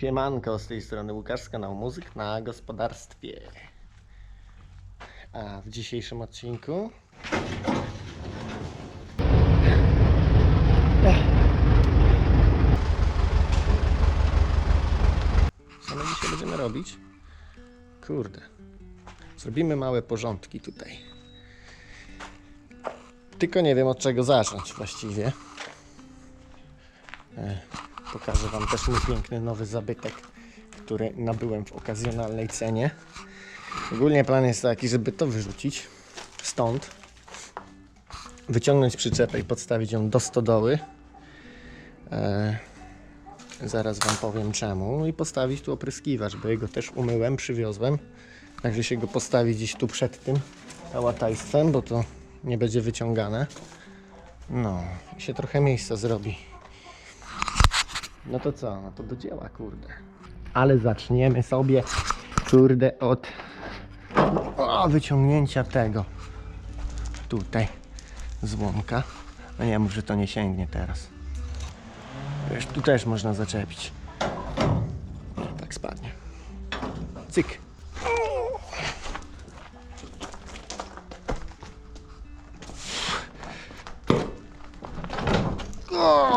Siemanko, z tej strony Łukasz z kanału Muzyk na Gospodarstwie. A w dzisiejszym odcinku... Co my dzisiaj będziemy robić? Kurde. Zrobimy małe porządki tutaj. Tylko nie wiem od czego zacząć właściwie. E, Pokażę Wam też mój piękny nowy zabytek, który nabyłem w okazjonalnej cenie. Ogólnie plan jest taki, żeby to wyrzucić stąd, wyciągnąć przyczepę i podstawić ją do stodoły. E, zaraz Wam powiem czemu. I postawić tu opryskiwacz, bo jego też umyłem, przywiozłem. Także się go postawi gdzieś tu przed tym hałatajstwem, bo to nie będzie wyciągane. No, się trochę miejsca zrobi. No to co? No to do dzieła, kurde. Ale zaczniemy sobie, kurde, od o, wyciągnięcia tego. Tutaj. Złomka. No nie mów, że to nie sięgnie teraz. Wiesz, tu też można zaczepić. Tak spadnie. Cyk.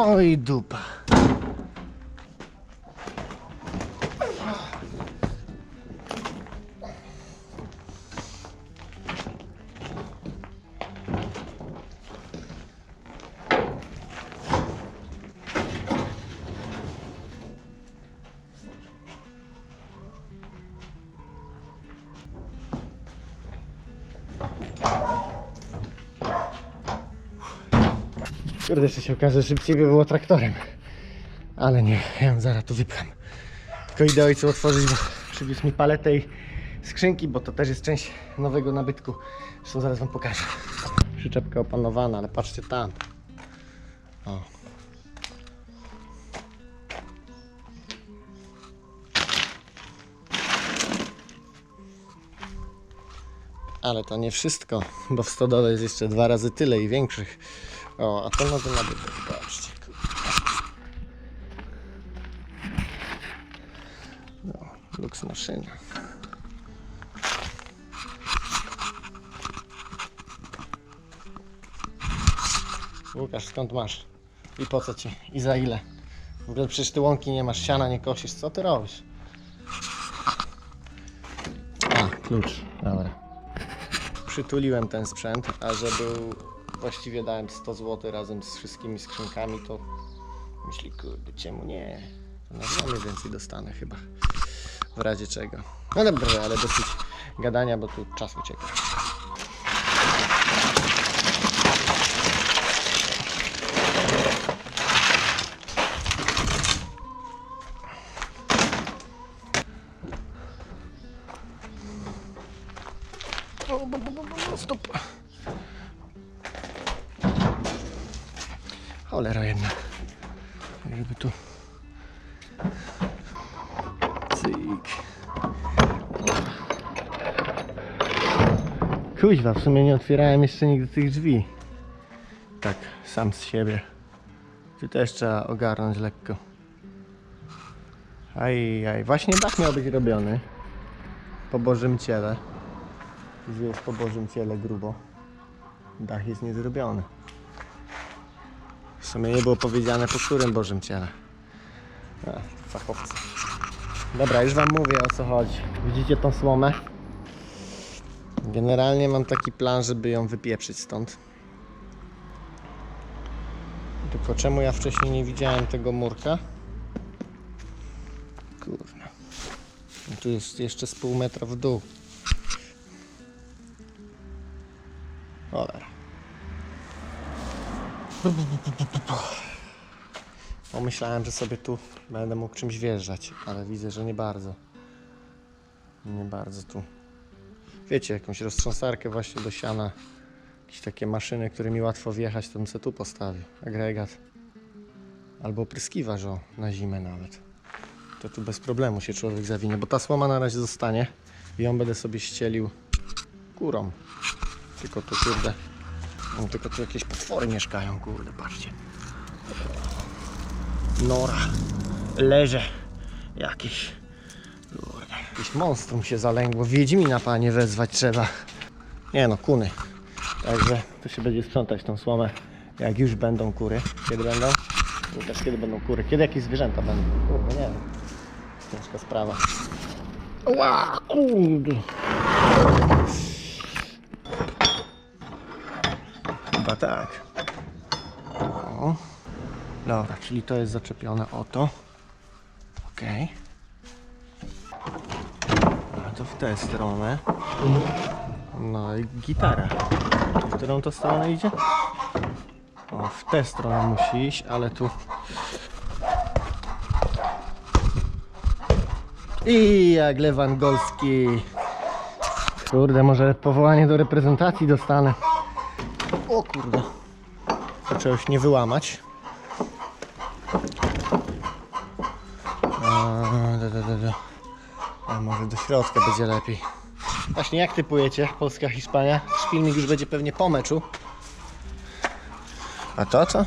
Oj, dupa. Kurde, jeszcze się okaże, że szybciej by było traktorem. Ale nie, ja ją zaraz tu wypcham. Tylko idę ojcu otworzyć, bo przywiózł mi paletę i skrzynki, bo to też jest część nowego nabytku. Zresztą zaraz wam pokażę. Przyczepka opanowana, ale patrzcie tam. O. Ale to nie wszystko, bo w stodole jest jeszcze dwa razy tyle i większych. O, a to nowy nabytek, patrzcie. No, luks maszyna. Łukasz, skąd masz? I po co ci? I za ile? W ogóle przecież ty łąki nie masz, siana nie kosisz. Co ty robisz? A, klucz. Dobra. Przytuliłem ten sprzęt, a że był właściwie dałem 100 zł razem z wszystkimi skrzynkami, to myśli, kurde, czemu nie? Na znamy więcej dostanę chyba. W razie czego. No dobra, ale dosyć gadania, bo tu czas ucieka. Kuźwa, w sumie nie otwierałem jeszcze nigdy tych drzwi. Tak, sam z siebie. Tu też trzeba ogarnąć lekko. Aj, aj. Właśnie dach miał być robiony. Po Bożym ciele. Gdzie jest po Bożym ciele grubo. Dach jest niezrobiony. W sumie nie było powiedziane po którym Bożym ciele. A, fachowcy. Dobra, już Wam mówię o co chodzi. Widzicie tą słomę? Generalnie mam taki plan, żeby ją wypieprzyć stąd. Tylko czemu ja wcześniej nie widziałem tego murka? Kurna. No tu jest jeszcze z pół metra w dół. Cholera. Pomyślałem, że sobie tu będę mógł czymś wjeżdżać, ale widzę, że nie bardzo. Nie bardzo tu. Wiecie, jakąś roztrząsarkę właśnie do siana. Jakieś takie maszyny, którymi łatwo wjechać, to bym sobie tu postawił. Agregat. Albo opryskiwarz o, na zimę nawet. To tu bez problemu się człowiek zawinie, bo ta słoma na razie zostanie i ją będę sobie ścielił kurą. Tylko tu kurde. No, tylko tu jakieś potwory mieszkają, kurde, patrzcie. Nora. Leże. Jakiś. Jakieś monstrum się zalęgło. Wiedźmina panie wezwać trzeba. Nie no, kuny. Także tu się będzie sprzątać tą słomę. Jak już będą kury. Kiedy będą? Łukasz, kiedy będą kury? Kiedy jakieś zwierzęta będą? Kurde, nie wiem. Ciężka sprawa. Ła, kurde. Chyba tak. O. Dobra, czyli to jest zaczepione o to. Okej. A to w tę stronę. No i gitara. W którą to stronę idzie? O, w tę stronę musi iść, ale tu... I jak Lewandowski. Kurde, może powołanie do reprezentacji dostanę. O kurde. To czegoś nie wyłamać. A, da, da, da, da. A może do środka będzie lepiej. Właśnie jak typujecie Polska, Hiszpania? Filmik już będzie pewnie po meczu. A to co?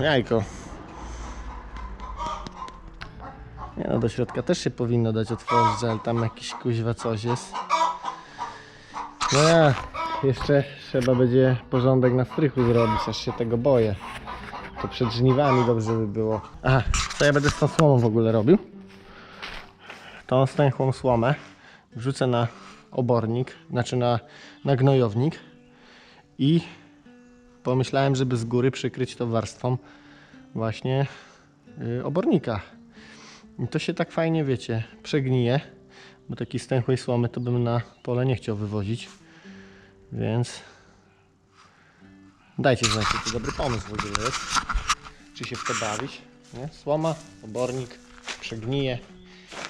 Jajko. Nie no, do środka też się powinno dać otworzyć, ale tam jakiś kuźwa coś jest. No ja, jeszcze trzeba będzie porządek na strychu zrobić, aż się tego boję. To przed żniwami dobrze by było. Aha, co ja będę z tą słomą w ogóle robił? Tą stęchłą słomę wrzucę na obornik, znaczy na, na gnojownik i pomyślałem, żeby z góry przykryć to warstwą właśnie y, obornika. I to się tak fajnie, wiecie, przegnije, bo takiej stęchłej słomy to bym na pole nie chciał wywozić. Więc dajcie znać, czy to dobry pomysł w ogóle jest. Czy się w to bawić. Nie? Słoma, obornik, przegnije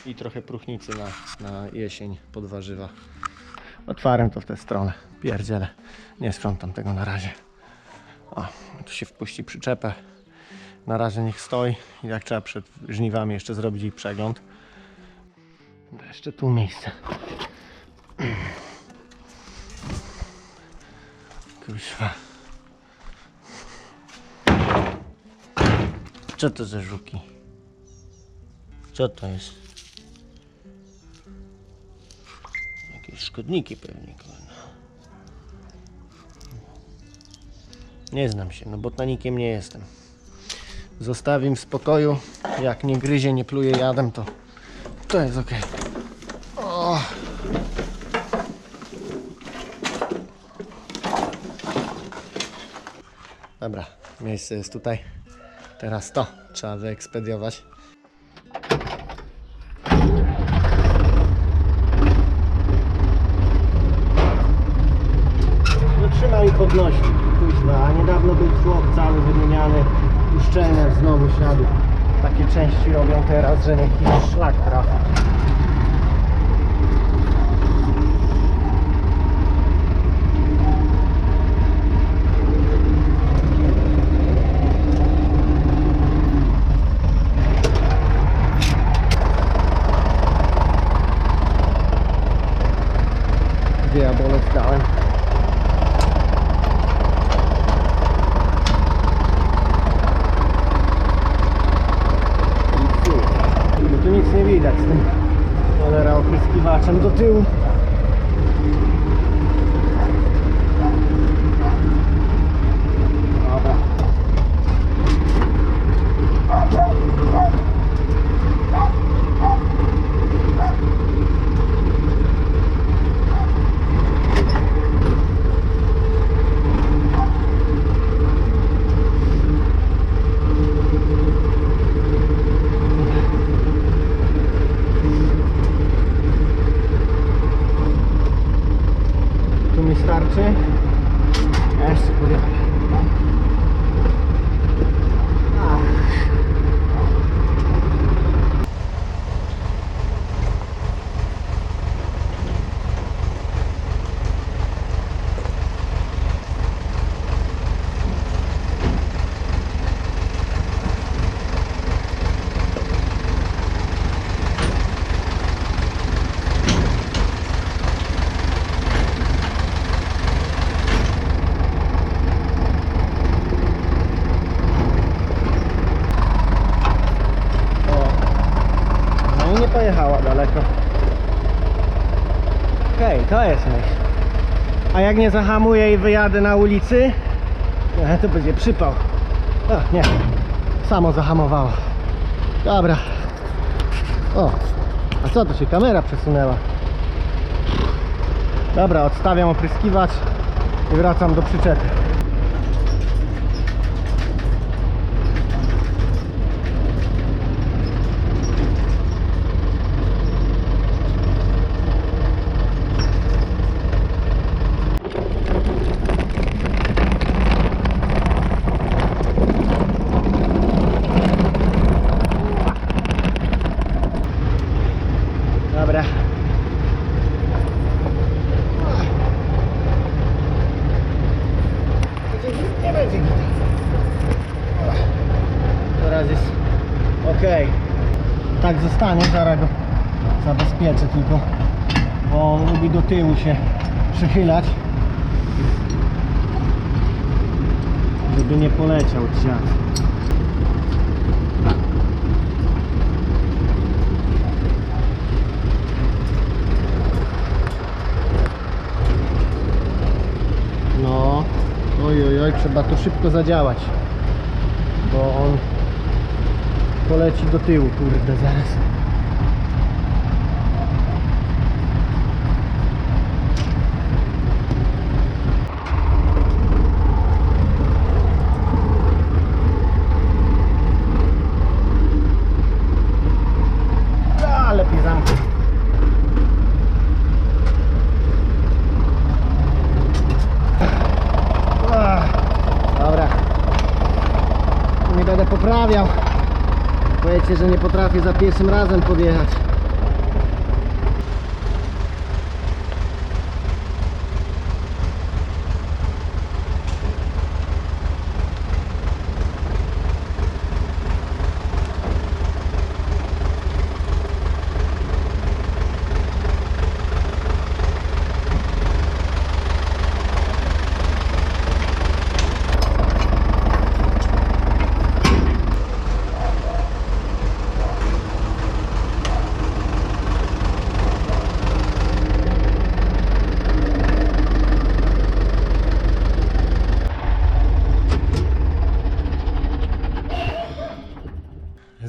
i trochę próchnicy na, na jesień pod warzywa. Otwarłem to w tę stronę. Pierdziele. Nie sprzątam tego na razie. O, tu się wpuści przyczepę. Na razie niech stoi. Jak trzeba przed żniwami jeszcze zrobić jej przegląd. Jeszcze tu miejsce. Kuźwa. Co to za żuki? Co to jest? Szkodniki pewnie. kurwa. Nie znam się, no botanikiem nie jestem. Zostawię im w spokoju. Jak nie gryzie, nie pluje jadem, to to jest ok. Dobra, miejsce jest tutaj. Teraz to trzeba wyekspediować. No trzymaj i podnosi, kuźwa, a niedawno był tłok cały wymieniany, uszczelnia znowu siadł. Takie części robią teraz, że niech szlak trafi. Jak nie zahamuję i wyjadę na ulicy, e, to będzie przypał. O, nie. Samo zahamowało. Dobra. O, a co to się kamera przesunęła? Dobra, odstawiam opryskiwacz i wracam do przyczepy. Dobra. Nie będzie git. Teraz jest ok. Zostanie, zaraz go zabezpieczę tylko, bo on lubi do tyłu się przychylać, żeby nie poleciał dziad. No, oj, oj, oj, trzeba to szybko zadziałać, bo on poleci do tyłu, kurde, zaraz. A, lepiej zamknąć. Ach, Dobra. Nie będę poprawiał. Powiecie, że nie potrafię za pierwszym razem podjechać.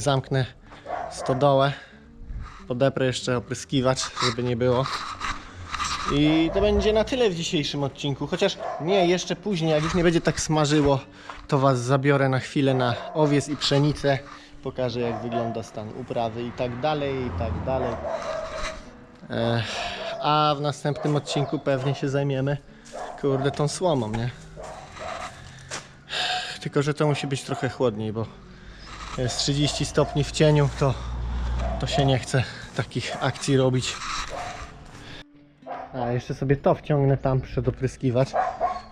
Zamknę stodołę. Podeprę jeszcze opryskiwacz, żeby nie było. I to będzie na tyle w dzisiejszym odcinku. Chociaż nie, jeszcze później, jak już nie będzie tak smażyło, to Was zabiorę na chwilę na owiec i pszenicę. Pokażę, jak wygląda stan uprawy i tak dalej, i tak dalej. A w następnym odcinku pewnie się zajmiemy, kurde, tą słomą, nie? Tylko, że to musi być trochę chłodniej, bo jest 30 stopni w cieniu, to, to się nie chce takich akcji robić. A jeszcze sobie to wciągnę tam przed opryskiwacz.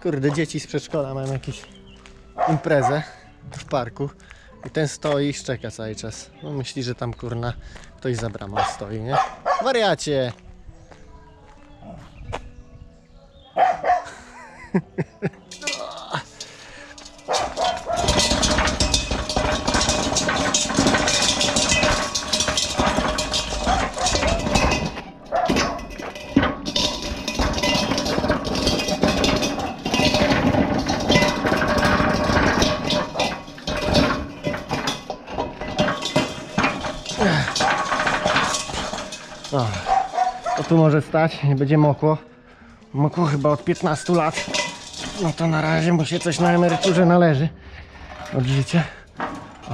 Kurde, dzieci z przedszkola mają jakieś imprezę w parku i ten stoi i szczeka cały czas. No myśli, że tam kurna ktoś za bramą stoi, nie? Wariacie! 15 może stać, nie będzie mokło. Mokło chyba od 15 lat. No to na razie mu się coś na emeryturze należy od życia. O.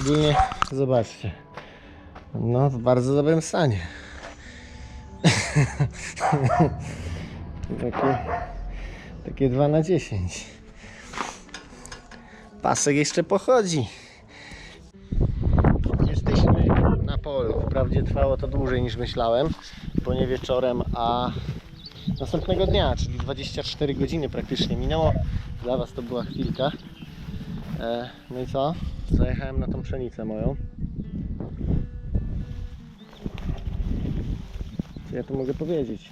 Ogólnie zobaczcie. No w bardzo dobrym stanie. takie, takie 2 na 10. Pasek jeszcze pochodzi. Wprawdzie trwało to dłużej niż myślałem, bo nie wieczorem, a następnego dnia, czyli 24 godziny praktycznie minęło. Dla Was to była chwilka. E, no i co? Zajechałem na tą pszenicę moją. Co ja tu mogę powiedzieć?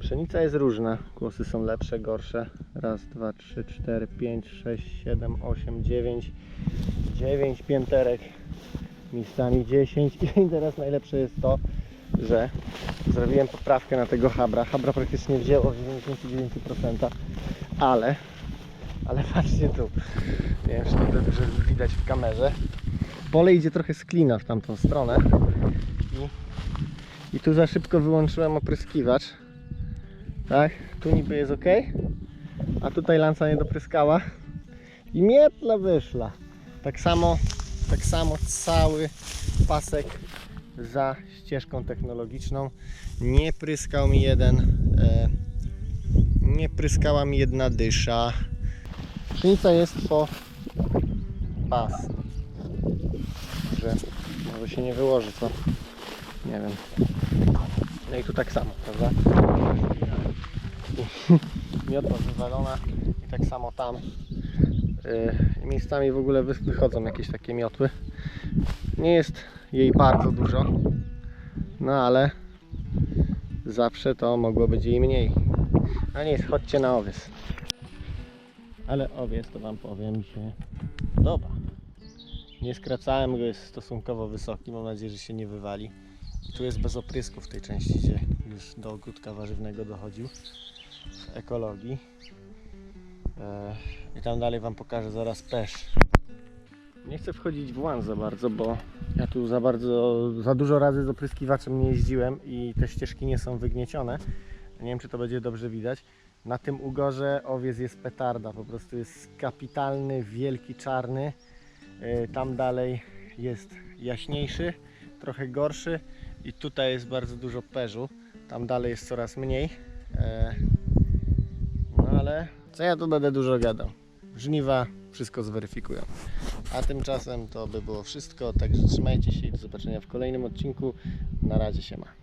Pszenica jest różna. Głosy są lepsze, gorsze. Raz, dwa, trzy, cztery, pięć, sześć, siedem, osiem, dziewięć. Dziewięć pięterek. Miejscami 10. I teraz najlepsze jest to, że zrobiłem poprawkę na tego habra. Habra praktycznie wzięło w 99%, ale, ale patrzcie tu. Nie wiem, czy to dobrze widać w kamerze. Pole idzie trochę z klina w tamtą stronę. I, i tu za szybko wyłączyłem opryskiwacz. Tak, tu niby jest ok, a tutaj lanca nie dopryskała i mietla wyszła. Tak samo, tak samo cały pasek za ścieżką technologiczną. Nie pryskał mi jeden, e, nie pryskała mi jedna dysza. Pszenica jest po pas. Że może się nie wyłoży, co? Nie wiem. No i tu tak samo, prawda? Miotła wywalona i tak samo tam. Yy, miejscami w ogóle wy- wychodzą jakieś takie miotły. Nie jest jej bardzo dużo, no ale zawsze to mogło być jej mniej. A nic, chodźcie na owiec. Ale owiec to Wam powiem się podoba. Nie skracałem go, jest stosunkowo wysoki, mam nadzieję, że się nie wywali. Tu jest bez oprysku w tej części, gdzie już do ogródka warzywnego dochodził w ekologii. E, I tam dalej Wam pokażę zaraz pesz. Nie chcę wchodzić w łan za bardzo, bo ja tu za bardzo, za dużo razy z opryskiwaczem nie jeździłem i te ścieżki nie są wygniecione. Nie wiem, czy to będzie dobrze widać. Na tym ugorze owiec jest petarda, po prostu jest kapitalny, wielki, czarny. E, Tam dalej jest jaśniejszy, trochę gorszy i tutaj jest bardzo dużo perzu. Tam dalej jest coraz mniej. E, No ale co ja tu będę dużo gadał? Żniwa wszystko zweryfikują. A tymczasem to by było wszystko, także trzymajcie się i do zobaczenia w kolejnym odcinku. Na razie się ma.